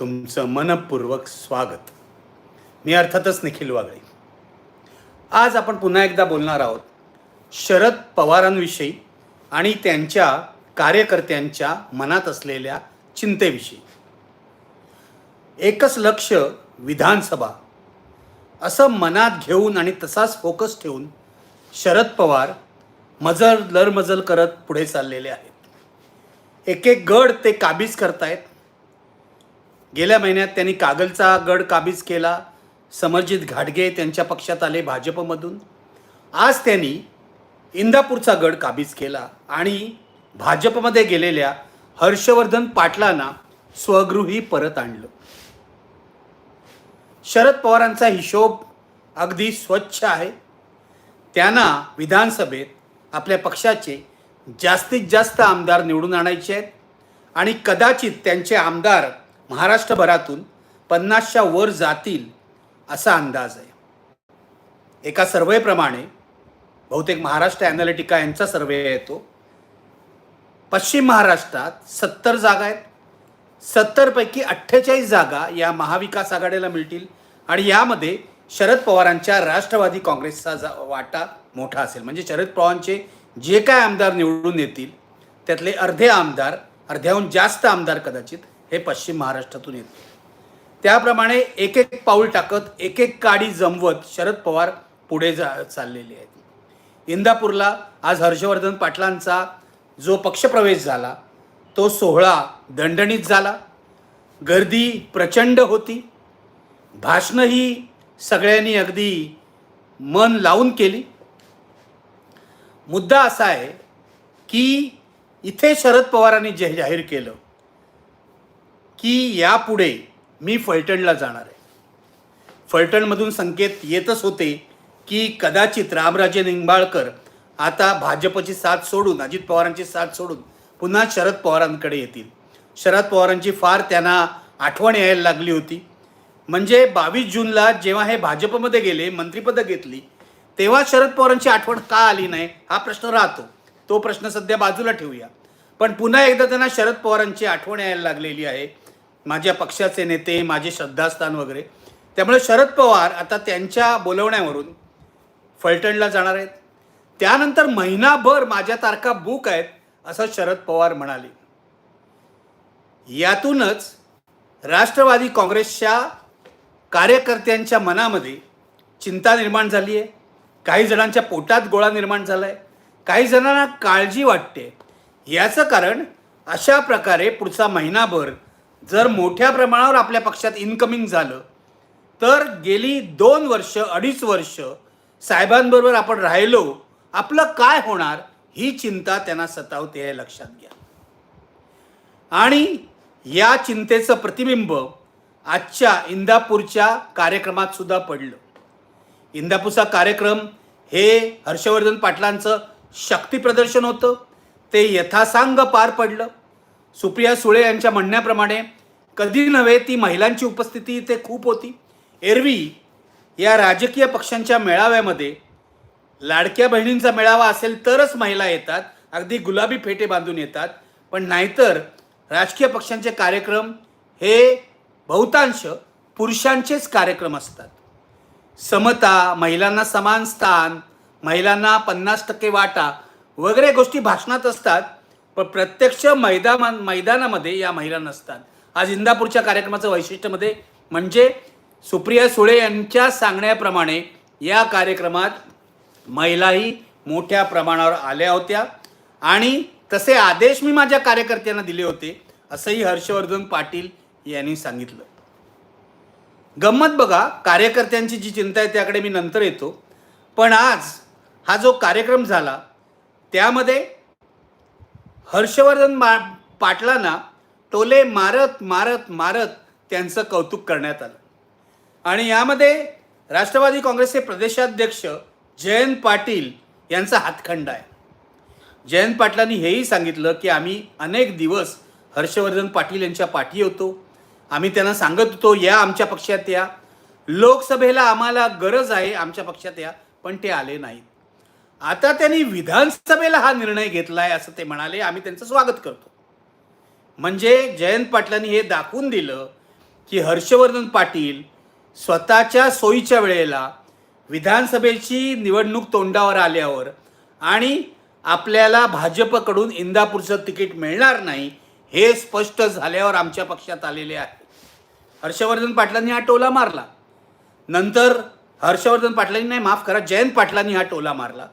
तुमचं मनपूर्वक स्वागत. मी अर्थातच निखिल वागळे. आज आपण पुन्हा एकदा बोलणार आहोत शरद पवारांविषयी आणि त्यांच्या कार्यकर्त्यांच्या मनात असलेल्या चिंतेविषयी. एकच लक्ष विधानसभा. असं मनात घेऊन आणि तसाच फोकस ठेवून शरद पवार मजल लरमजल करत पुढे चाललेले आहेत. एक एक गड ते काबीज करतायत. गेल्या महिन्यात त्यांनी कागलचा गड काबीज केला समरजित घाटगे त्यांच्या पक्षात आले भाजपमधून. आज त्यांनी इंदापूरचा गड काबीज केला आणि भाजपमध्ये गेलेल्या हर्षवर्धन पाटलांना स्वगृही परत आणलं. शरद पवारांचा हिशोब अगदी स्वच्छ आहे. त्यांना विधानसभेत आपल्या पक्षाचे जास्तीत जास्त आमदार निवडून आणायचे आहेत आणि कदाचित त्यांचे आमदार महाराष्ट्रभरातून पन्नासच्या वर जातील असा अंदाज आहे. एका सर्वेप्रमाणे बहुतेक महाराष्ट्र ॲनालिटिका यांचा सर्वे येतो. पश्चिम महाराष्ट्रात सत्तर जागा आहेत. सत्तरपैकी अठ्ठेचाळीस जागा या महाविकास आघाडीला मिळतील आणि यामध्ये शरद पवारांच्या राष्ट्रवादी काँग्रेसचा जा वाटा मोठा असेल. म्हणजे शरद पवारांचे जे काय आमदार निवडून येतील त्यातले अर्धे आमदार अर्ध्याहून जास्त आमदार कदाचित हे पश्चिम महाराष्ट्रातून येते. त्याप्रमाणे एक एक पाऊल टाकत एक एक काडी जमवत शरद पवार पुढे जा चाललेले आहेत. इंदापूरला आज हर्षवर्धन पाटलांचा जो पक्षप्रवेश झाला तो सोहळा दणदणीत झाला. गर्दी प्रचंड होती. भाषणंही सगळ्यांनी अगदी मन लावून केली. मुद्दा असा आहे की इथे शरद पवारांनी जे जाहीर केलं की यापुढे मी फलटणला जाणार आहे. फलटणमधून संकेत येतच होते की कदाचित रामराजे निंबाळकर आता भाजपची साथ सोडून अजित पवारांची साथ सोडून पुन्हा शरद पवारांकडे येतील. शरद पवारांची फार त्यांना आठवण यायला लागली होती. म्हणजे बावीस जूनला जेव्हा हे भाजपमध्ये गेले मंत्रिपदं घेतली तेव्हा शरद पवारांची आठवण का आली नाही हा प्रश्न राहतो. तो प्रश्न सध्या बाजूला ठेवूया. पण पुन्हा एकदा त्यांना शरद पवारांची आठवण यायला लागलेली आहे. माझ्या पक्षाचे नेते माझे श्रद्धास्थान वगैरे. त्यामुळे शरद पवार आता त्यांच्या बोलवण्यावरून फलटणला जाणार आहेत. त्यानंतर महिनाभर माझ्या तारखा बुक आहेत असं शरद पवार म्हणाले. यातूनच राष्ट्रवादी काँग्रेसच्या कार्यकर्त्यांच्या मनामध्ये चिंता निर्माण झाली आहे. काही जणांच्या पोटात गोळा निर्माण झाला आहे काही जणांना काळजी वाटते. याचं कारण अशा प्रकारे पुढचा महिनाभर जर मोठ्या प्रमाणावर आपल्या पक्षात इन्कमिंग झालं तर गेली दोन वर्ष अडीच वर्ष साहेबांबरोबर आपण राहिलो आपलं काय होणार ही चिंता त्यांना सतावते हे लक्षात घ्या. आणि या चिंतेचं प्रतिबिंब आजच्या इंदापूरच्या कार्यक्रमात सुद्धा पडलं. इंदापूरचा कार्यक्रम हे हर्षवर्धन पाटलांचं शक्तीप्रदर्शन होतं. ते यथासांग पार पडलं. सुप्रिया सुळे यांच्या म्हणण्याप्रमाणे कधी नव्हे ती महिलांची उपस्थिती इथे खूप होती. एरवी या राजकीय पक्षांच्या मेळाव्यामध्ये लाडक्या बहिणींचा मेळावा असेल तरच महिला येतात अगदी गुलाबी फेटे बांधून येतात पण नाहीतर राजकीय पक्षांचे कार्यक्रम हे बहुतांश पुरुषांचेच कार्यक्रम असतात. समता महिलांना समान स्थान महिलांना पन्नास टक्के वाटा वगैरे गोष्टी भाषणात असतात पण प्रत्यक्ष मैदान मैदानामध्ये या महिला नसतात. आज इंदापूरच्या कार्यक्रमाचं वैशिष्ट्यमध्ये म्हणजे सुप्रिया सुळे यांच्या सांगण्याप्रमाणे या कार्यक्रमात महिलाही मोठ्या प्रमाणावर आल्या होत्या. आणि तसे आदेश मी माझ्या कार्यकर्त्यांना दिले होते असंही हर्षवर्धन पाटील यांनी सांगितलं. गंमत बघा कार्यकर्त्यांची जी चिंता आहे त्याकडे मी नंतर येतो. पण आज हा जो कार्यक्रम झाला त्यामध्ये हर्षवर्धन मा पाटलांना टोले मारत मारत मारत त्यांचं कौतुक करण्यात आलं. आणि यामध्ये राष्ट्रवादी काँग्रेसचे प्रदेशाध्यक्ष जयंत पाटील यांचा हातखंड आहे. जयंत पाटलांनी हेही सांगितलं की आम्ही अनेक दिवस हर्षवर्धन पाटील यांच्या पाठी होतो. आम्ही त्यांना सांगत होतो या आमच्या पक्षात या. लोकसभेला आम्हाला गरज आहे आमच्या पक्षात या पण ते आले नाहीत. आता त्यांनी विधानसभेला हा निर्णय घेतलाय असं ते म्हणाले आम्ही त्यांचं स्वागत करतो. म्हणजे जयंत पाटलांनी हे दाखवून दिलं की हर्षवर्धन पाटील स्वतःच्या सोयीच्या वेळेला विधानसभेची निवडणूक तोंडावर आल्यावर आणि आपल्याला भाजपकडून इंदापूरचं तिकीट मिळणार नाही हे स्पष्ट झाल्यावर आमच्या पक्षात आलेले आहे. हर्षवर्धन पाटलांनी हा टोला मारला. नंतर हर्षवर्धन पाटलांनी नाही माफ करा जयंत पाटलांनी हा टोला मारला.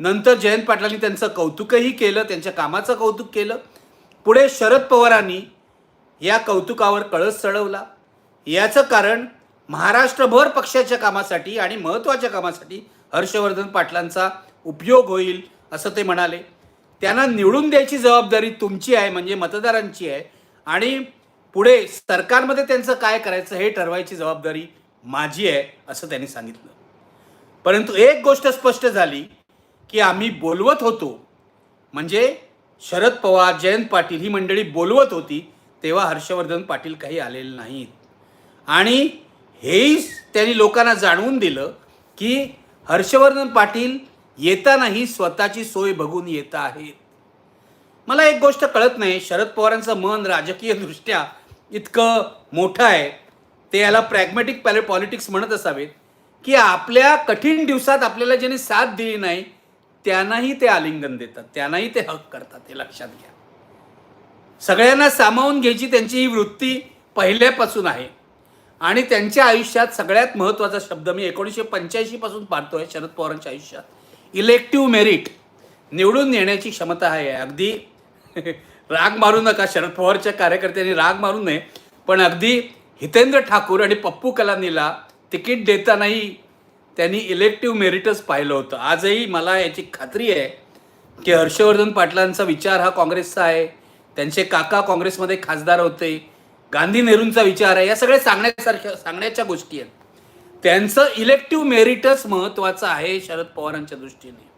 नंतर जयंत पाटलांनी त्यांचं कौतुकही केलं त्यांच्या कामाचं कौतुक केलं. पुढे शरद पवारांनी या कौतुकावर कळस चढवला. याचं कारण महाराष्ट्रभर पक्षाच्या कामासाठी आणि महत्त्वाच्या कामासाठी हर्षवर्धन पाटलांचा उपयोग होईल असं ते म्हणाले. त्यांना निवडून द्यायची जबाबदारी तुमची आहे म्हणजे मतदारांची आहे. आणि पुढे सरकारमध्ये त्यांचं काय करायचं हे ठरवायची जबाबदारी माझी आहे असं त्यांनी सांगितलं. परंतु एक गोष्ट स्पष्ट झाली. की आम्ही बोलवत होतो. म्हणजे शरद पवार जयंत पाटील ही मंडळी बोलवत होती तेव्हा हर्षवर्धन पाटील काही आलेले नाहीत. आणि हेही त्यांनी लोकांना जाणवून दिलं की हर्षवर्धन पाटील येतानाही स्वतःची सोय बघून येत आहेत. मला एक गोष्ट कळत नाही शरद पवारांचं मन राजकीयदृष्ट्या इतकं मोठं आहे. ते याला प्रॅग्मॅटिक पॅले पॉलिटिक्स म्हणत असावेत की आपल्या कठीण दिवसात आपल्याला ज्यांनी साथ दिली नाही त्यांनाही ते आलिंगन देतात त्यांनाही ते हक करतात हे लक्षात घ्या. सगळ्यांना सामावून घ्यायची त्यांची ही वृत्ती पहिल्यापासून आहे. आणि त्यांच्या आयुष्यात सगळ्यात महत्त्वाचा शब्द मी एकोणीसशे पंच्याऐंशीपासून पाहतोय शरद पवारांच्या आयुष्यात. इलेक्टिव्ह मेरिट निवडून येण्याची क्षमता आहे. अगदी राग मारू नका शरद पवारच्या कार्यकर्त्यांनी राग मारू नये. पण अगदी हितेंद्र ठाकूर आणि पप्पू कलानीला तिकीट देतानाही त्यांनी इलेक्टिव्ह मेरिटच पाहिलं होतं. आजही मला याची खात्री आहे की हर्षवर्धन पाटलांचा विचार हा काँग्रेसचा आहे. त्यांचे काका काँग्रेसमध्ये खासदार होते. गांधी नेहरूंचा विचार आहे. या सगळ्या सांगण्यासारख्या सांगण्याच्या गोष्टी आहेत. त्यांचं इलेक्टिव्ह मेरिटच महत्त्वाचं आहे शरद पवारांच्या दृष्टीने.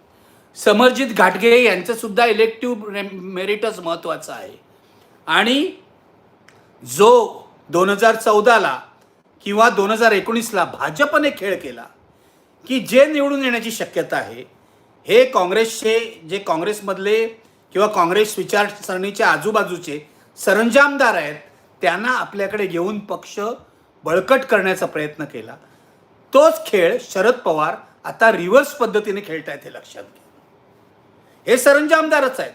समरजित घाटगे यांचं सुद्धा इलेक्टिव्ह मेरिटच महत्त्वाचं आहे. आणि जो दोन हजार चौदाला किंवा दोन हजार एकोणीसला भाजपने खेळ केला की जे निवडून येण्याची शक्यता आहे हे काँग्रेसचे जे काँग्रेसमधले किंवा काँग्रेस विचारसरणीच्या आजूबाजूचे सरंजामदार आहेत त्यांना आपल्याकडे घेऊन पक्ष बळकट करण्याचा प्रयत्न केला. तोच खेळ शरद पवार आता रिव्हर्स पद्धतीने खेळतायत हे लक्षात घ्या. हे सरंजामदारच आहेत.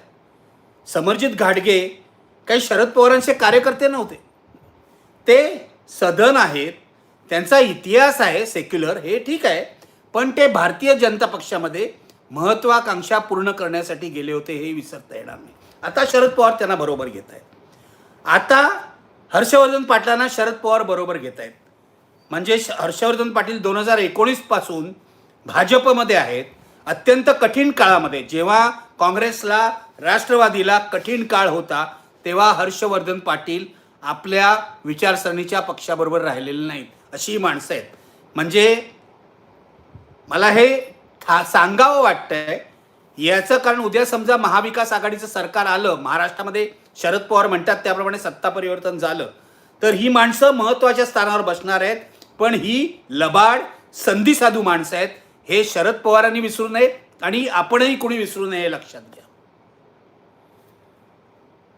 समरजित घाटगे काही शरद पवारांचे कार्यकर्ते नव्हते. ते सदन आहेत त्यांचा इतिहास आहे सेक्युलर हे ठीक आहे. पण ते भारतीय जनता पक्षामध्ये महत्वाकांक्षा पूर्ण करण्यासाठी गेले होते हे विसरता येणार नाही. आता शरद पवार त्यांना बरोबर घेत आहेत. आता हर्षवर्धन पाटलांना शरद पवार बरोबर घेत आहेत. म्हणजे श- हर्षवर्धन पाटील दोन हजार एकोणीसपासून भाजपमध्ये आहेत. अत्यंत कठीण काळामध्ये जेव्हा काँग्रेसला राष्ट्रवादीला कठीण काळ होता तेव्हा हर्षवर्धन पाटील आपल्या विचारसरणीच्या पक्षाबरोबर राहिलेले नाहीत अशी माणसं आहेत. म्हणजे मला हे था सांगावं वाटतंय. याचं कारण उद्या समजा महाविकास आघाडीचं सरकार आलं महाराष्ट्रामध्ये शरद पवार म्हणतात त्याप्रमाणे सत्ता परिवर्तन झालं तर ही माणसं महत्त्वाच्या स्थानावर बसणार आहेत. पण ही लबाड संधी साधू माणसं आहेत. हे शरद पवारांनी विसरू नये आणि आपणही कोणी विसरू नये हे लक्षात घ्या.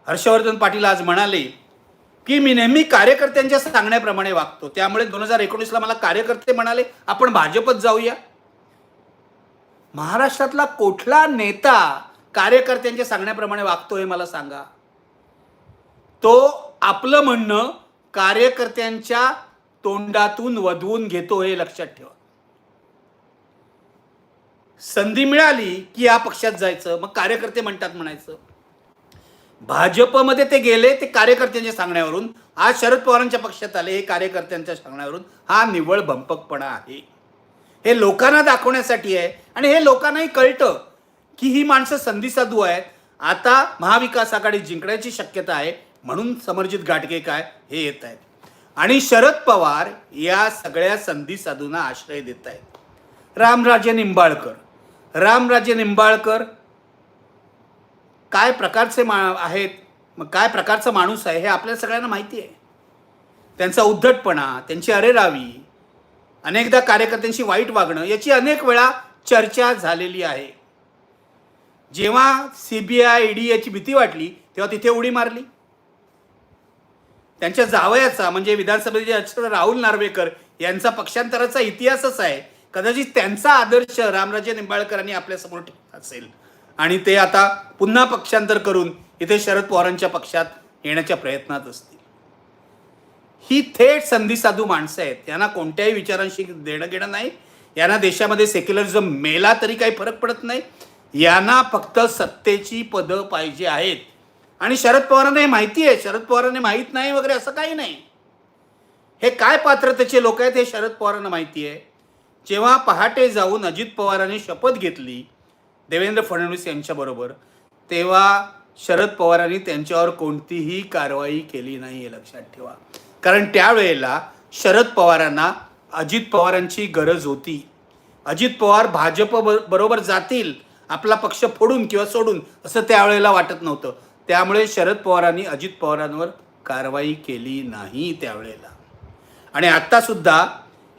हर्षवर्धन पाटील आज म्हणाले की मी नेहमी कार्यकर्त्यांच्या सांगण्याप्रमाणे वागतो. त्यामुळे दोन हजार एकोणीसला मला कार्यकर्ते म्हणाले आपण भाजपत जाऊया महाराष्ट्रातला कुठला नेता कार्यकर्त्यांच्या सांगण्याप्रमाणे वागतो हे मला सांगा. तो आपलं म्हणणं कार्यकर्त्यांच्या तोंडातून वधवून घेतो हे लक्षात ठेवा. संधी मिळाली की या पक्षात जायचं मग कार्यकर्ते म्हणतात म्हणायचं. भाजपमध्ये ते गेले ते कार्यकर्त्यांच्या सांगण्यावरून आज शरद पवारांच्या पक्षात आले हे कार्यकर्त्यांच्या सांगण्यावरून हा निव्वळ भंपकपणा आहे. हे लोकांना दाखवण्यासाठी आहे आणि हे लोकांनाही कळतं की ही माणसं संधी साधू आहेत. आता महाविकास आघाडी जिंकण्याची शक्यता आहे म्हणून समरजित घाटगे काय हे येत आहेत. आणि शरद पवार या सगळ्या संधी साधूंना आश्रय देत आहेत. रामराजे निंबाळकर. रामराजे निंबाळकर काय प्रकारचे मा आहेत? मग काय प्रकारचा माणूस आहे हे आपल्या सगळ्यांना माहिती आहे. त्यांचा उद्धटपणा त्यांची अरेरावी अनेकदा कार्यकर्त्यांशी वाईट वागणं याची अनेक वेळा चर्चा झालेली आहे. जेव्हा सी बी आय ईडी याची भीती वाटली तेव्हा तिथे उडी मारली. त्यांच्या जावयाचा म्हणजे विधानसभेचे अध्यक्ष राहुल नार्वेकर यांचा पक्षांतराचा इतिहासच आहे. कदाचित त्यांचा आदर्श रामराजे निंबाळकरांनी आपल्यासमोर ठेवला असेल. आणि ते आता पुन्हा पक्षांतर करून इथे शरद पवारांच्या पक्षात येण्याच्या प्रयत्नात असतील. ही थेट संधी साधू माणसं आहेत. यांना कोणत्याही विचारांशी देणं घेणं नाही. यांना देशामध्ये सेक्युलरिझम मेला तरी काही फरक पडत नाही. यांना फक्त सत्तेची पदं पाहिजे आहेत. आणि शरद पवारांना हे माहिती आहे. शरद पवारांना माहीत नाही वगैरे असं काही नाही. हे काय पात्रतेचे लोक आहेत हे शरद पवारांना माहिती आहे. जेव्हा पहाटे जाऊन अजित पवारांनी शपथ घेतली देवेंद्र फडणवीस यांच्याबरोबर तेव्हा शरद पवारांनी त्यांच्यावर कोणतीही कारवाई केली नाही हे लक्षात ठेवा. कारण त्यावेळेला शरद पवारांना अजित पवारांची गरज होती. अजित पवार भाजप बरोबर जातील आपला पक्ष फोडून किंवा सोडून असं त्यावेळेला वाटत नव्हतं. त्यामुळे शरद पवारांनी अजित पवारांवर कारवाई केली नाही त्यावेळेला. आणि आत्तासुद्धा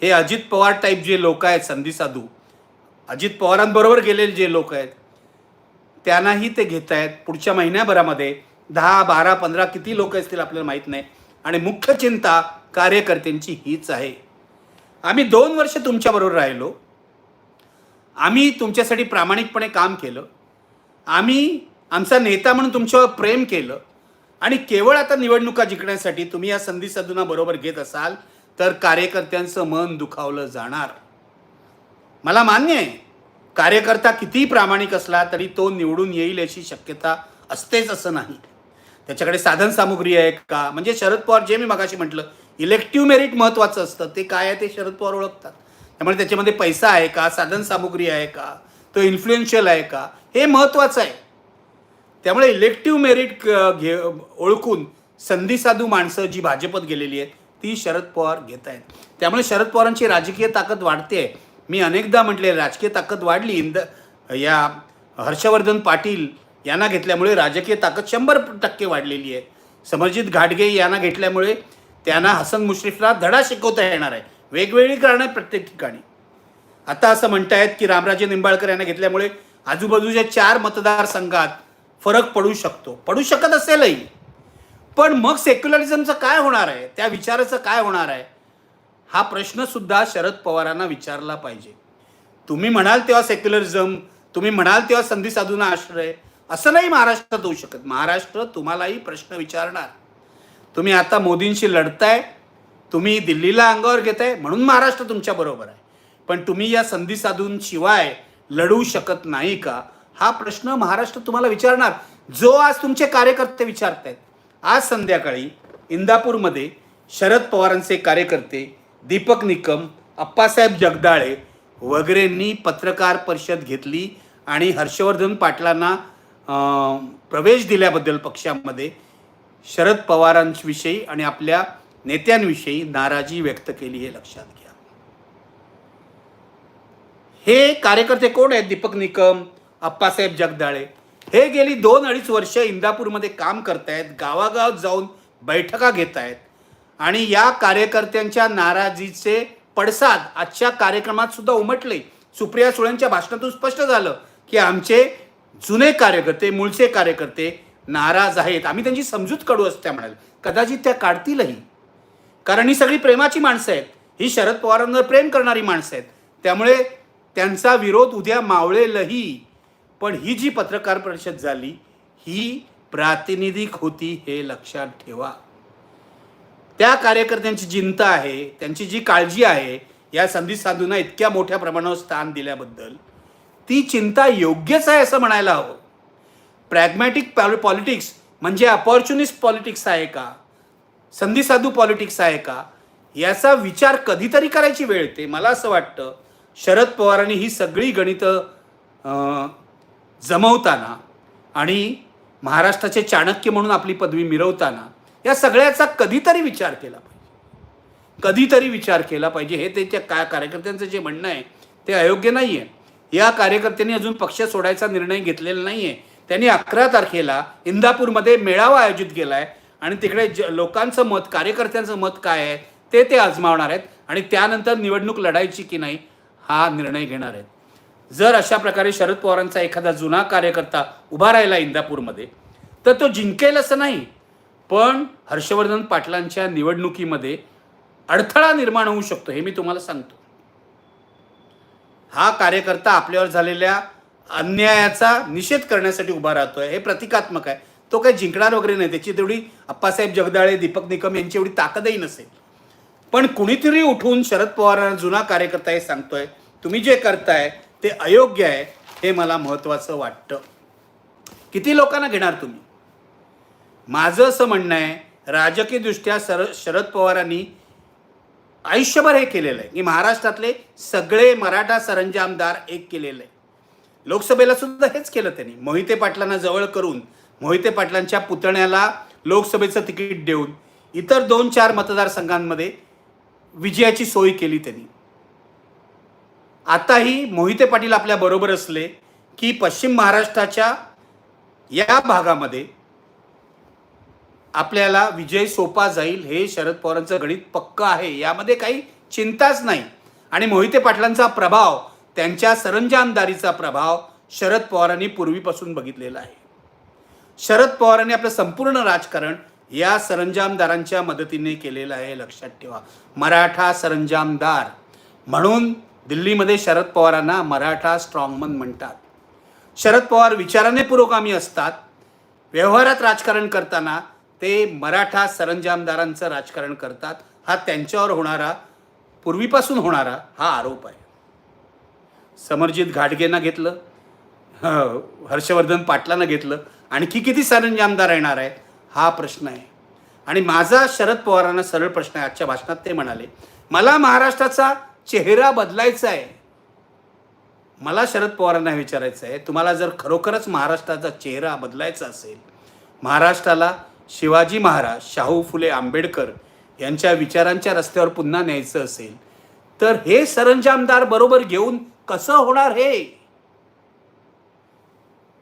हे अजित पवार टाईप जे लोक आहेत संधी साधू अजित पवारांबरोबर गेलेले जे लोक आहेत त्यांनाही ते घेत आहेत पुढच्या महिन्याभरामध्ये दहा बारा पंधरा किती लोक असतील आपल्याला माहीत नाही. आणि मुख्य चिंता कार्यकर्त्यांची हीच आहे. आम्ही दोन वर्ष तुमच्याबरोबर राहिलो. आम्ही तुमच्यासाठी प्रामाणिकपणे काम केलं. आम्ही आमचा नेता म्हणून तुमच्यावर प्रेम केलं. आणि केवळ आता निवडणुका जिंकण्यासाठी तुम्ही या संधी साधूंना बरोबर घेत असाल तर कार्यकर्त्यांचं मन दुखावलं जाणार. मला मान्य आहे कार्यकर्ता कितीही प्रामाणिक असला तरी तो निवडून येईल याची शक्यता असतेच असं नाही. त्याच्याकडे साधन सामुग्री आहे का? म्हणजे शरद पवार जे मी मगाशी म्हटलं इलेक्टिव्ह मेरिट महत्त्वाचं असतं. ते काय आहे ते शरद पवार ओळखतात. त्यामुळे त्याच्यामध्ये पैसा आहे का? साधन सामुग्री आहे का? तो इन्फ्लुएन्शियल आहे का? हे महत्त्वाचं आहे. त्यामुळे इलेक्टिव्ह मेरिट घे ओळखून संधी साधू माणसं जी भाजपत गेलेली आहेत ती शरद पवार घेत आहेत. त्यामुळे शरद पवारांची राजकीय ताकद वाढते. मी अनेकदा म्हटले राजकीय ताकद वाढली. इंद या हर्षवर्धन पाटील यांना घेतल्यामुळे राजकीय ताकद शंभर टक्के वाढलेली आहे. समरजित घाटगे यांना घेतल्यामुळे त्यांना हसन मुश्रीफला धडा शिकवता येणार आहे. वेगवेगळी कारणं आहेत प्रत्येक ठिकाणी. आता असं म्हणतायत की रामराजे निंबाळकर यांना घेतल्यामुळे आजूबाजूच्या चार मतदारसंघात फरक पडू शकतो. पडू शकत असेलही. पण मग सेक्युलरिझमचं काय होणार आहे? त्या विचाराचं काय होणार आहे? हा प्रश्नसुद्धा शरद पवारांना विचारला पाहिजे. तुम्ही म्हणाल तेव्हा सेक्युलरिझम तुम्ही म्हणाल तेव्हा संधी साधूंना आश्रय असं नाही महाराष्ट्रात होऊ शकत. महाराष्ट्र तुम्हालाही प्रश्न विचारणार. तुम्ही आता मोदींशी लढताय तुम्ही दिल्लीला अंगावर घेताय म्हणून महाराष्ट्र तुमच्या बरोबर आहे. पण तुम्ही या संधी साधूंशिवाय लढू शकत नाही का? हा प्रश्न महाराष्ट्र तुम्हाला विचारणार. जो आज तुमचे कार्यकर्ते विचारतायत. आज संध्याकाळी इंदापूरमध्ये शरद पवारांचे कार्यकर्ते दीपक निकम अप्पासाहेब जगदाळे वगैरेंनी पत्रकार परिषद घेतली आणि हर्षवर्धन पाटलांना प्रवेश दिल्याबद्दल पक्षामध्ये शरद पवारांविषयी आणि आपल्या नेत्यांविषयी नाराजी व्यक्त केली हे लक्षात घ्या. हे कार्यकर्ते कोण आहेत? दीपक निकम अप्पासाहेब जगदाळे. हे गेली दोन अडीच वर्ष इंदापूरमध्ये काम करतायत गावागावात जाऊन बैठका घेत आहेत आणि या कार्यकर्त्यांच्या नाराजीचे पडसाद आजच्या कार्यक्रमात सुद्धा उमटले. सुप्रिया सुळेंच्या भाषणातून स्पष्ट झालं की आमचे जुने कार्यकर्ते मूळचे कार्यकर्ते नाराज आहेत. आम्ही त्यांची समजूत काढू असं त्या म्हणाल कदाचित त्या काढतीलही. कारण ही सगळी प्रेमाची माणसं आहेत. ही शरद पवारांवर प्रेम करणारी माणसं आहेत. त्यामुळे त्यांचा विरोध उद्या मावळेलही. पण ही जी पत्रकार परिषद झाली ही प्रातिनिधिक होती हे लक्षात ठेवा. त्या कार्यकर्त्यांची चिंता आहे त्यांची जी काळजी आहे या संधी साधूंना इतक्या मोठ्या प्रमाणावर स्थान दिल्याबद्दल ती चिंता योग्यच आहे असं म्हणायला हवं. प्रॅग्मॅटिक पॉलिटिक्स म्हणजे अपॉर्च्युनिस्ट पॉलिटिक्स आहे का? संधी साधू पॉलिटिक्स आहे का? याचा विचार कधीतरी करायची वेळ येते. मला असं वाटतं शरद पवारांनी ही सगळी गणितं जमवताना आणि महाराष्ट्राचे चाणक्य म्हणून आपली पदवी मिरवताना या सगळ्याचा कधीतरी विचार केला पाहिजे. कधीतरी विचार केला पाहिजे. हे त्याच्या काय कार्यकर्त्यांचं जे म्हणणं आहे ते अयोग्य नाही आहे या कार्यकर्त्यांनी अजून पक्ष सोडायचा निर्णय घेतलेला नाही आहे त्यांनी अकरा तारखेला इंदापूरमध्ये मेळावा आयोजित केला आहे आणि तिकडे ज लोकांचं मत कार्यकर्त्यांचं मत काय आहे ते ते आजमावणार आहेत आणि त्यानंतर निवडणूक लढायची की नाही हा निर्णय घेणार आहेत. जर अशा प्रकारे शरद पवारांचा एखादा जुना कार्यकर्ता उभा राहिला इंदापूरमध्ये तर तो जिंकेल असं नाही. पण हर्षवर्धन पाटलांच्या निवडणुकीमध्ये अडथळा निर्माण होऊ शकतो हे मी तुम्हाला सांगतो. हा कार्यकर्ता आपल्यावर झालेल्या अन्यायाचा निषेध करण्यासाठी उभा राहतोय हे प्रतिकात्मक आहे. तो काही जिंकणार वगैरे नाही त्याची तेवढी अप्पासाहेब जगदाळे दीपक निकम यांची एवढी ताकदही नसेल. पण कुणीतरी उठून शरद पवारांना जुना कार्यकर्ता हे सांगतोय तुम्ही जे करताय ते अयोग्य आहे हे मला महत्त्वाचं वाटतं. किती लोकांना घेणार तुम्ही? माझं असं म्हणणं आहे राजकीयदृष्ट्या सर शरद पवारांनी आयुष्यभर हे केलेलं आहे. की महाराष्ट्रातले सगळे मराठा सरंजामदार एक केलेलं आहे. लोकसभेला सुद्धा हेच केलं त्यांनी. मोहिते पाटलांना जवळ करून मोहिते पाटलांच्या पुतण्याला लोकसभेचं तिकीट देऊन इतर दोन चार मतदारसंघांमध्ये विजयाची सोय केली त्यांनी. आताही मोहिते पाटील आपल्या बरोबर असले की पश्चिम महाराष्ट्राच्या या भागामध्ये आपल्याला विजय सोपा जाईल हे शरद पवारांचं गणित पक्क आहे यामध्ये काही चिंताच नाही. आणि मोहिते पाटलांचा प्रभाव त्यांच्या सरंजामदारीचा प्रभाव शरद पवारांनी पूर्वीपासून बघितलेला आहे. शरद पवारांनी आपलं संपूर्ण राजकारण या सरंजामदारांच्या मदतीने केलेलं आहे लक्षात ठेवा. मराठा सरंजामदार म्हणून दिल्लीमध्ये शरद पवारांना मराठा स्ट्रॉंगमन म्हणतात. शरद पवार विचाराने पुरोगामी असतात. व्यवहारात राजकारण करताना ते मराठा सरंजामदारांचं राजकारण करतात. हा त्यांच्यावर होणारा पूर्वीपासून होणारा हा आरोप आहे. समरजित घाटगेंना घेतलं हर्षवर्धन पाटलांना घेतलं आणखी किती सरंजामदार येणार आहेत हा प्रश्न आहे. आणि माझा शरद पवारांना सरळ प्रश्न आहे आजच्या भाषणात ते म्हणाले मला महाराष्ट्राचा चेहरा बदलायचा आहे. मला शरद पवारांना विचारायचं आहे तुम्हाला जर खरोखरच महाराष्ट्राचा चेहरा बदलायचा असेल महाराष्ट्राला शिवाजी महाराज शाहू फुले आंबेडकर यांच्या विचारांच्या रस्त्यावर पुन्हा न्यायचं असेल तर हे सरंजामदार बरोबर घेऊन कसं होणार हे?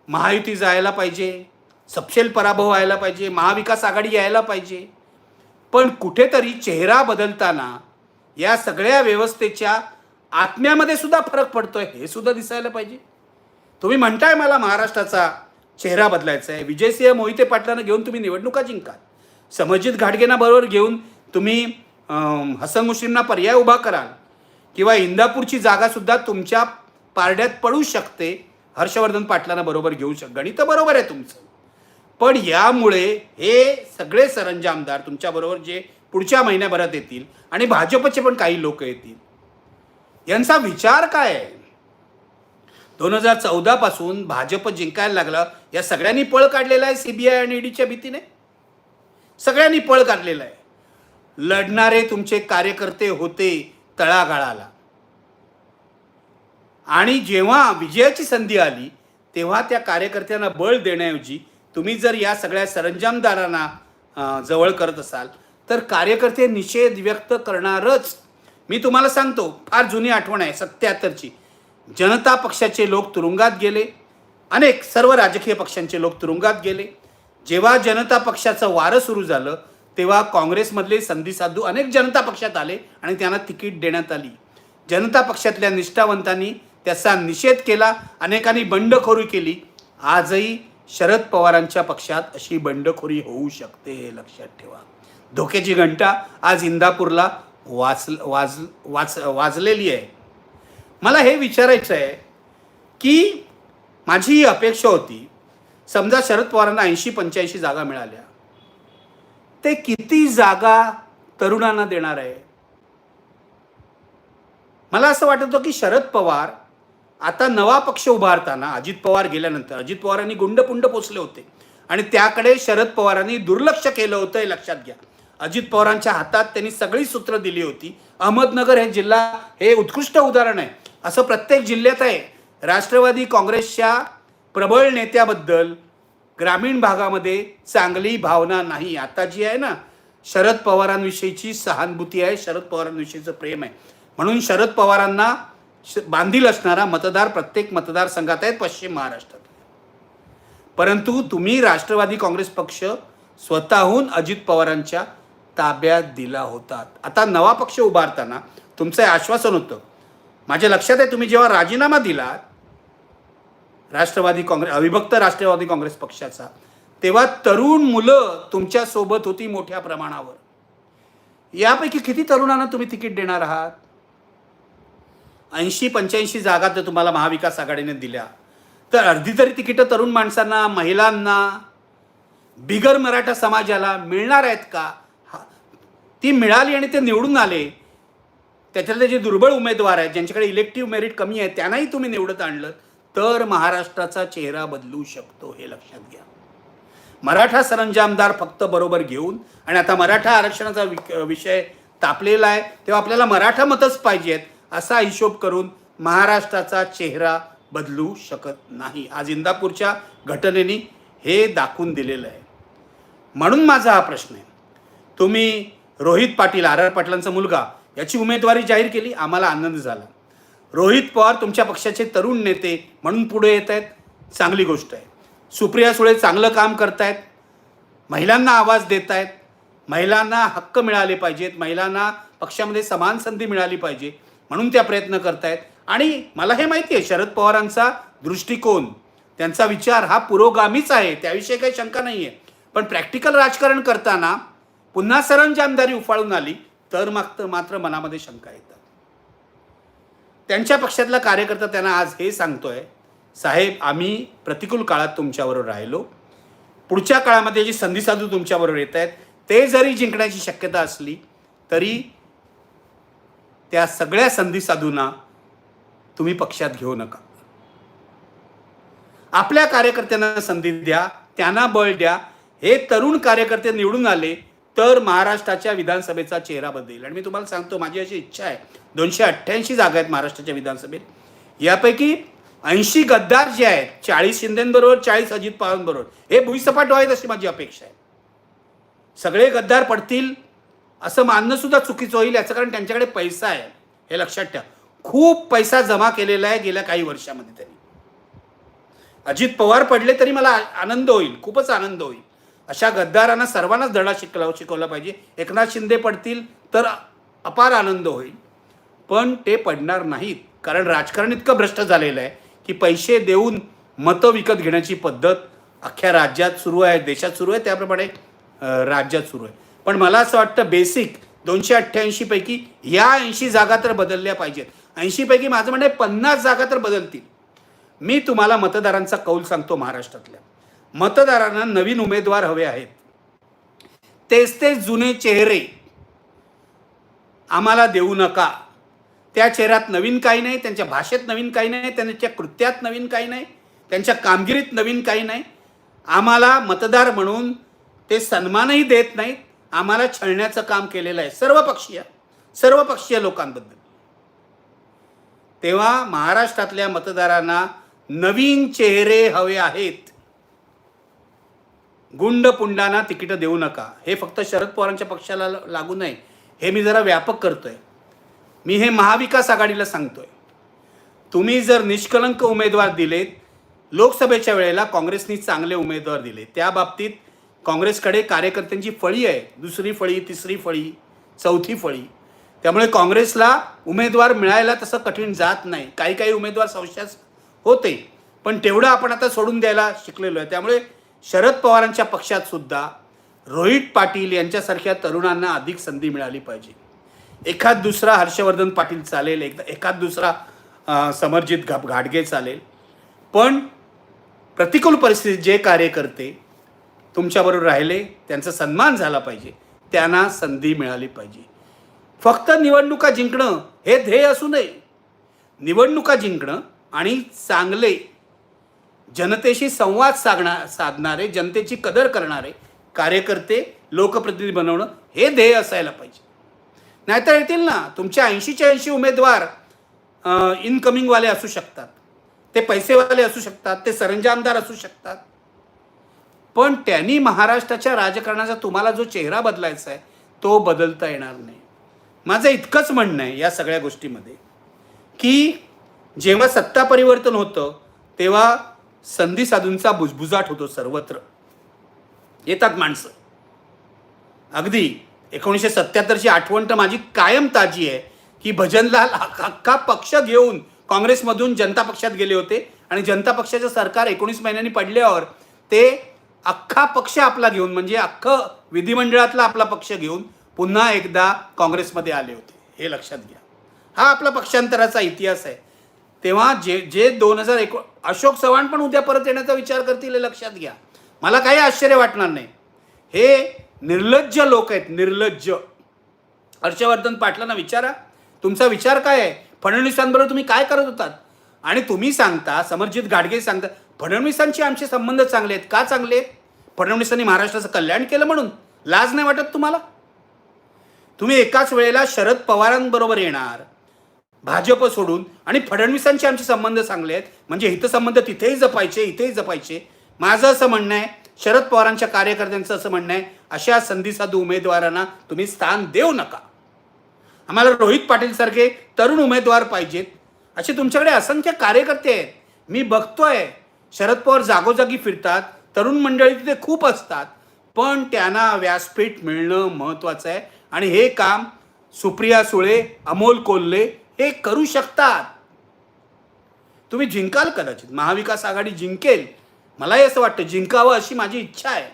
महायुती जायला पाहिजे सपशेल पराभव व्हायला पाहिजे महाविकास आघाडी यायला पाहिजे पण कुठेतरी चेहरा बदलताना या सगळ्या व्यवस्थेच्या आत्म्यामध्ये सुद्धा फरक पडतोय हे सुद्धा दिसायला पाहिजे. तुम्ही म्हणताय मला महाराष्ट्राचा चेहरा बदलायचा आहे. विजयसिंह मोहिते पाटलांना घेऊन तुम्ही निवडणुका जिंकाल. समजित घाटगेंना बरोबर घेऊन तुम्ही हसन मुश्रीफना पर्याय उभा कराल किंवा इंदापूरची जागासुद्धा तुमच्या पारड्यात पडू शकते हर्षवर्धन पाटलांना बरोबर घेऊ शक गणित बरोबर आहे तुमचं. पण यामुळे हे सगळे सरंजामदार तुमच्याबरोबर जे पुढच्या महिन्याभरात येतील आणि भाजपचे पण काही लोक येतील. यांचा विचार काय आहे? दोन हजार चौदापासून भाजप जिंकायला लागलं. या सगळ्यांनी पळ काढलेला आहे सीबीआय आणि ईडीच्या भीतीने? सगळ्यांनी पळ काढलेला आहे. लढणारे तुमचे कार्यकर्ते होते तळागाळाला. आणि जेव्हा विजयाची संधी आली तेव्हा त्या कार्यकर्त्यांना बळ देण्याऐवजी तुम्ही जर या सगळ्या सरंजामदारांना जवळ करत असाल तर कार्यकर्ते निषेध व्यक्त करणारच. मी तुम्हाला सांगतो फार जुनी आठवण आहे सत्याहत्तरची. जनता पक्षाचे लोक तुरुंगात गेले. अनेक सर्व राजकीय पक्षांचे लोक तुरुंगात गेले. जेव्हा जनता पक्षाचं वारं सुरू झालं तेव्हा काँग्रेसमधले संधी साधू अनेक जनता पक्षात आले आणि त्यांना तिकीट देण्यात आली. जनता पक्षातल्या निष्ठावंतांनी त्याचा निषेध केला अनेकांनी बंडखोरी केली. आजही शरद पवारांच्या पक्षात अशी बंडखोरी होऊ शकते हे लक्षात ठेवा. धोक्याची घंटा आज इंदापूरला वाच वाज वाच वाजलेली आहे. मला हे विचारायचं आहे की माझी ही अपेक्षा होती समजा शरद पवारांना ऐंशी पंच्याऐंशी जागा मिळाल्या. ते किती जागा तरुणांना देणार आहे? मला असं वाटत होतं की शरद पवार आता नवा पक्ष उभारताना अजित पवार गेल्यानंतर अजित पवारांनी गुंडपुंड पोचले होते. आणि त्याकडे शरद पवारांनी दुर्लक्ष केलं होतं हे लक्षात घ्या. अजित पवारांच्या हातात त्यांनी सगळी सूत्र दिली होती. अहमदनगर हे जिल्हा हे उत्कृष्ट उदाहरण आहे. असं प्रत्येक जिल्ह्यात आहे. राष्ट्रवादी काँग्रेसच्या प्रबळ नेत्याबद्दल ग्रामीण भागामध्ये चांगली भावना नाही. आता जी आहे ना शरद पवारांविषयीची सहानुभूती आहे शरद पवारांविषयीचं प्रेम आहे. म्हणून शरद पवारांना श- बांधील असणारा मतदार प्रत्येक मतदारसंघात आहेत पश्चिम महाराष्ट्रात. परंतु तुम्ही राष्ट्रवादी काँग्रेस पक्ष स्वतःहून अजित पवारांच्या ताब्यात दिला होता आता नवा पक्ष उभारताना तुमचं आश्वासन होतं माझ्या लक्षात आहे तुम्ही जेव्हा राजीनामा दिलात राष्ट्रवादी काँग्रेस अविभक्त राष्ट्रवादी काँग्रेस पक्षाचा तेव्हा तरुण मुलं तुमच्यासोबत होती मोठ्या प्रमाणावर. यापैकी किती तरुणांना तुम्ही तिकीट देणार आहात? ऐंशी पंच्याऐंशी जागा तर तुम्हाला महाविकास आघाडीने दिल्या. तर अर्धी तरी तिकीटं तरुण माणसांना महिलांना बिगर मराठा समाजाला मिळणार आहेत का? हा ती मिळाली आणि ते निवडून आले. त्याच्यातले जे दुर्बळ उमेदवार आहेत ज्यांच्याकडे इलेक्टिव्ह मेरिट कमी आहे त्यांनाही तुम्ही निवडत आणलं तर महाराष्ट्राचा चेहरा बदलू शकतो हे लक्षात घ्या. मराठा सरंजामदार फक्त बरोबर घेऊन आणि आता मराठा आरक्षणाचा विषय तापलेला आहे तेव्हा आपल्याला मराठा मतच पाहिजेत असा हिशोब करून महाराष्ट्राचा चेहरा बदलू शकत नाही. आज इंदापूरच्या घटनेने हे दाखवून दिलेलं आहे. म्हणून माझा हा प्रश्न आहे. तुम्ही रोहित पाटील आर आर पाटलांचा मुलगा याची उमेदवारी जाहीर केली आम्हाला आनंद झाला. रोहित पवार तुमच्या पक्षाचे तरुण नेते म्हणून पुढे येत आहेत. चांगली गोष्ट आहे. सुप्रिया सुळे चांगलं काम करतायत महिलांना आवाज देत आहेत. महिलांना हक्क मिळाले पाहिजेत. महिलांना पक्षामध्ये समान संधी मिळाली पाहिजे म्हणून त्या प्रयत्न करतायत आणि मला हे माहिती आहे शरद पवारांचा दृष्टिकोन त्यांचा विचार हा पुरोगामीच आहे. त्याविषयी काही शंका नाही आहे पण प्रॅक्टिकल राजकारण करताना पुन्हा सरंजामदारी उफाळून आली. तर मात्र मात्र मनामध्ये शंका येतात. त्यांच्या पक्षातला कार्यकर्ता त्यांना आज हे सांगतोय साहेब आम्ही प्रतिकूल काळात तुमच्याबरोबर राहिलो. पुढच्या काळामध्ये जी संधी साधू तुमच्याबरोबर येत आहेत ते जरी जिंकण्याची शक्यता असली तरी त्या सगळ्या संधी साधूंना तुम्ही पक्षात घेऊ नका. आपल्या कार्यकर्त्यांना संधी द्या त्यांना बळ द्या. हे तरुण कार्यकर्ते निवडून आले तर महाराष्ट्राच्या विधानसभेचा चेहरा बदलेल. आणि मी तुम्हाला सांगतो माझी अशी इच्छा आहे. दोनशे अठ्ठ्याऐंशी जागा आहेत महाराष्ट्राच्या विधानसभेत. यापैकी ऐंशी गद्दार जे आहेत चाळीस शिंदेबरोबर चाळीस अजित पवारांबरोबर हे भुईसपाट व्हावेत अशी माझी अपेक्षा आहे. सगळे गद्दार पडतील असं मानणं सुद्धा चुकीचं होईल याचं कारण त्यांच्याकडे पैसा आहे. हे लक्षात ठेवा. खूप पैसा जमा केलेला आहे गेल्या काही वर्षामध्ये त्यांनी अजित पवार पडले तरी मला आनंद होईल खूपच आनंद होईल. अशा गद्दारांना सर्वांनाच धडा शिकला शिकवला पाहिजे. एकनाथ शिंदे पडतील तर अपार आनंद होईल. पण ते पडणार नाहीत. कारण राजकारण इतकं भ्रष्ट झालेलं आहे की पैसे देऊन मतं विकत घेण्याची पद्धत अख्ख्या राज्यात सुरू आहे देशात सुरू आहे त्याप्रमाणे राज्यात सुरू आहे. पण मला असं वाटतं बेसिक दोनशे अठ्ठ्याऐंशीपैकी ह्या या ऐंशी जागा तर बदलल्या पाहिजेत. ऐंशीपैकी माझं म्हणणं आहे पन्नास जागा तर बदलतील. मी तुम्हाला मतदारांचा कौल सांगतो महाराष्ट्रातल्या. मतदारांना नवीन उमेदवार हवे आहेत. तेच तेच जुने चेहरे आम्हाला देऊ नका. त्या चेहऱ्यात नवीन काही नाही त्यांच्या भाषेत नवीन काही नाही त्यांच्या कृत्यात नवीन काही नाही त्यांच्या कामगिरीत नवीन काही नाही. आम्हाला मतदार म्हणून ते सन्मानही देत नाहीत. आम्हाला छळण्याचं काम केलेलं आहे. सर्व पक्षीय सर्व पक्षीय लोकांबद्दल. तेव्हा महाराष्ट्रातल्या मतदारांना नवीन चेहरे हवे आहेत. गुंड पुंडांना तिकीटं देऊ नका. हे फक्त शरद पवारांच्या पक्षाला लागू नये. हे मी जरा व्यापक करतोय. मी हे महाविकास आघाडीला सांगतोय. तुम्ही जर निष्कलंक उमेदवार दिलेत लोकसभेच्या वेळेला काँग्रेसनी चांगले उमेदवार दिले. त्या बाबतीत काँग्रेसकडे कार्यकर्त्यांची फळी आहे. दुसरी फळी तिसरी फळी चौथी फळी. त्यामुळे काँग्रेसला उमेदवार मिळायला तसं कठीण जात नाही. काही काही उमेदवार संशयास होते. पण तेवढं आपण आता सोडून द्यायला शिकलेलो आहे. त्यामुळे शरद पवारांच्या पक्षात सुद्धा रोहित पाटील यांच्यासारख्या तरुणांना अधिक संधी मिळाली पाहिजे. एखाद दुसरा हर्षवर्धन पाटील चालेल एकदा एखाद दुसरा समर्जित समरजित घाटगे चालेल. पण प्रतिकूल परिस्थितीत जे कार्यकर्ते तुमच्याबरोबर राहिले त्यांचा सन्मान झाला पाहिजे. त्यांना संधी मिळाली पाहिजे. फक्त निवडणुका जिंकणं हे ध्येय असू नये. निवडणुका जिंकणं आणि चांगले जनतेशी संवाद साधणा साधणारे जनतेची कदर करणारे कार्यकर्ते लोकप्रतिनिधी बनवणं हे ध्येय असायला पाहिजे. नाहीतर येतील ना तुमच्या ऐंशीच्या ऐंशी उमेदवार इनकमिंगवाले असू शकतात. ते पैसेवाले असू शकतात ते सरंजामदार असू शकतात. पण त्यांनी महाराष्ट्राच्या राजकारणाचा तुम्हाला जो चेहरा बदलायचा आहे तो बदलता येणार नाही. माझं इतकंच म्हणणं आहे या सगळ्या गोष्टीमध्ये की जेव्हा सत्ता परिवर्तन होतं तेव्हा संधी साधूंचा बुजबुजाट होतो सर्वत्र. येतात माणसं. अगदी एकोणीसशे सत्याहत्तरची आठवण तर माझी कायम ताजी आहे की भजनलाल अख्खा अख्खा पक्ष घेऊन काँग्रेसमधून जनता पक्षात गेले होते आणि जनता पक्षाचं सरकार एकोणीस महिन्यांनी पडल्यावर ते अख्खा पक्ष आपला घेऊन म्हणजे अख्खं विधिमंडळातला आपला पक्ष घेऊन पुन्हा एकदा काँग्रेसमध्ये आले होते. हे लक्षात घ्या. हा आपला पक्षांतराचा इतिहास आहे. तेव्हा जे जे दोन हजार एक अशोक चव्हाण पण उद्या परत येण्याचा विचार करतील हे लक्षात घ्या. मला काही आश्चर्य वाटणार नाही. हे निर्लज्ज लोक आहेत निर्लज्ज. हर्षवर्धन पाटलांना विचारा. तुमचा विचार काय आहे? फडणवीसांबरोबर तुम्ही काय करत होतात? आणि तुम्ही सांगता समरजित गाडगे सांगता फडणवीसांचे आमचे संबंध चांगले आहेत. का चांगले आहेत? फडणवीसांनी महाराष्ट्राचं कल्याण केलं म्हणून. लाज नाही वाटत तुम्हाला? तुम्ही एकाच वेळेला शरद पवारांबरोबर येणार. भाजप सोडून आणि फडणवीसांचे आमचे संबंध चांगले आहेत. म्हणजे हितसंबंध तिथेही जपायचे इथेही जपायचे. माझं असं म्हणणं आहे शरद पवारांच्या कार्यकर्त्यांचं असं म्हणणं आहे अशा संधीसाधू उमेदवारांना तुम्ही स्थान देऊ नका. आम्हाला रोहित पाटील सारखे तरुण उमेदवार पाहिजेत. असे तुमच्याकडे असंख्य कार्यकर्ते आहेत. मी बघतोय शरद पवार जागोजागी फिरतात तरुण मंडळी तिथे खूप असतात. पण त्यांना व्यासपीठ मिळणं महत्त्वाचं आहे. आणि हे काम सुप्रिया सुळे अमोल कोल्हे हे करू शकतात. तुम्ही जिंकाल कदाचित. महाविकास आघाडी जिंकेल. मलाही असं वाटतं जिंकावं अशी माझी इच्छा आहे.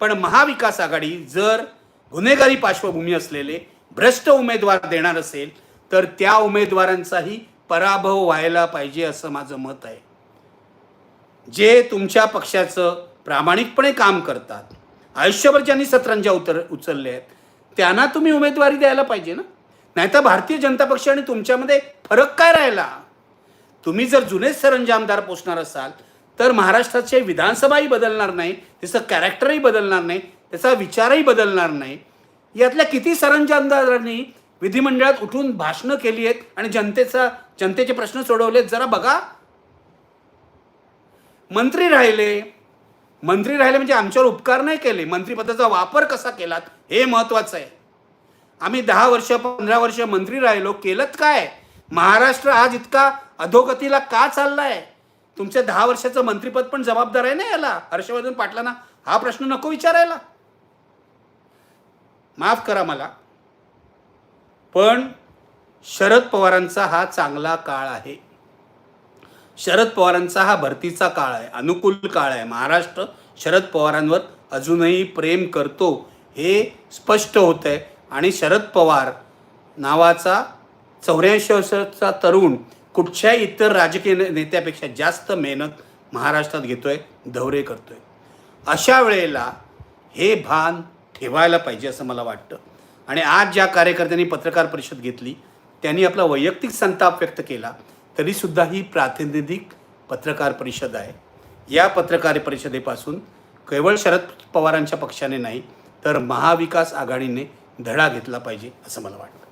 पण महाविकास आघाडी जर गुन्हेगारी पार्श्वभूमी असलेले भ्रष्ट उमेदवार देणार असेल तर त्या उमेदवारांचाही पराभव व्हायला पाहिजे असं माझं मत आहे. जे तुमच्या पक्षाचं प्रामाणिकपणे काम करतात आयुष्यभर ज्यांनी सतरंजा उतर उचलले आहेत त्यांना तुम्ही उमेदवारी द्यायला पाहिजे ना? नाहीतर भारतीय जनता पक्ष आणि तुमच्यामध्ये फरक काय राहिला? तुम्ही जर जुनेच सरंजामदार पोचणार असाल तर महाराष्ट्राचे विधानसभाही बदलणार नाही त्याचं कॅरेक्टरही बदलणार नाही त्याचा विचारही बदलणार नाही. यातल्या किती सरंजामदारांनी विधिमंडळात उठून भाषणं केली आहेत आणि जनतेचा जनतेचे प्रश्न सोडवलेत? जरा बघा. मंत्री राहिले. मंत्री राहिले म्हणजे आमच्यावर उपकार नाही केले. मंत्रिपदाचा वापर कसा केलात? हे महत्त्वाचं आहे. आम्ही दहा वर्ष पंधरा वर्ष मंत्री राहिलो. केलंच काय? महाराष्ट्र आज इतका अधोगतीला का चाललाय? तुमच्या दहा वर्षाचं मंत्रीपद पण जबाबदार आहे ना याला? हर्षवर्धन पाटलांना हा प्रश्न नको विचारायला. माफ करा मला. पण शरद पवारांचा हा चांगला काळ आहे. शरद पवारांचा हा भरतीचा काळ आहे अनुकूल काळ आहे. महाराष्ट्र शरद पवारांवर अजूनही प्रेम करतो हे स्पष्ट होत आहे आणि शरद पवार नावाचा चौऱ्याऐंशी वर्षाचा तरुण कुठच्याही इतर राजकीय ने- नेत्यापेक्षा जास्त मेहनत महाराष्ट्रात घेतो आहे दौरे करतो आहे अशा वेळेला हे भान ठेवायला पाहिजे असं मला वाटतं. आणि आज ज्या कार्यकर्त्यांनी पत्रकार परिषद घेतली त्यांनी आपला वैयक्तिक संताप व्यक्त केला तरीसुद्धा ही प्रातिनिधिक पत्रकार परिषद आहे. या पत्रकार परिषदेपासून केवळ शरद पवारांच्या पक्षाने नाही तर महाविकास आघाडीने धडा घेतला पाहिजे असं मला वाटतं.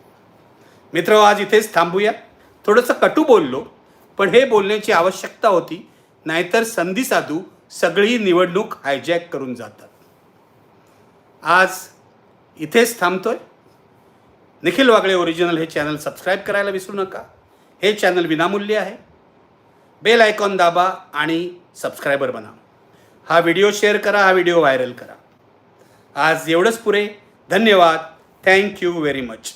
मित्र आज इथेच थांबूया. थोडंसं कटू बोललो पण हे बोलण्याची आवश्यकता होती नाहीतर संधी साधू सगळी निवडणूक हायजॅक करून जातात. आज इथेच थांबतोय. निखिल वागळे ओरिजिनल हे चॅनल सबस्क्राईब करायला विसरू नका. हे चॅनल विनामूल्य आहे. बेल आयकॉन दाबा आणि सबस्क्रायबर बना. हा व्हिडिओ शेअर करा हा व्हिडिओ व्हायरल करा. आज एवढंच पुरे. धन्यवाद. Thank you very much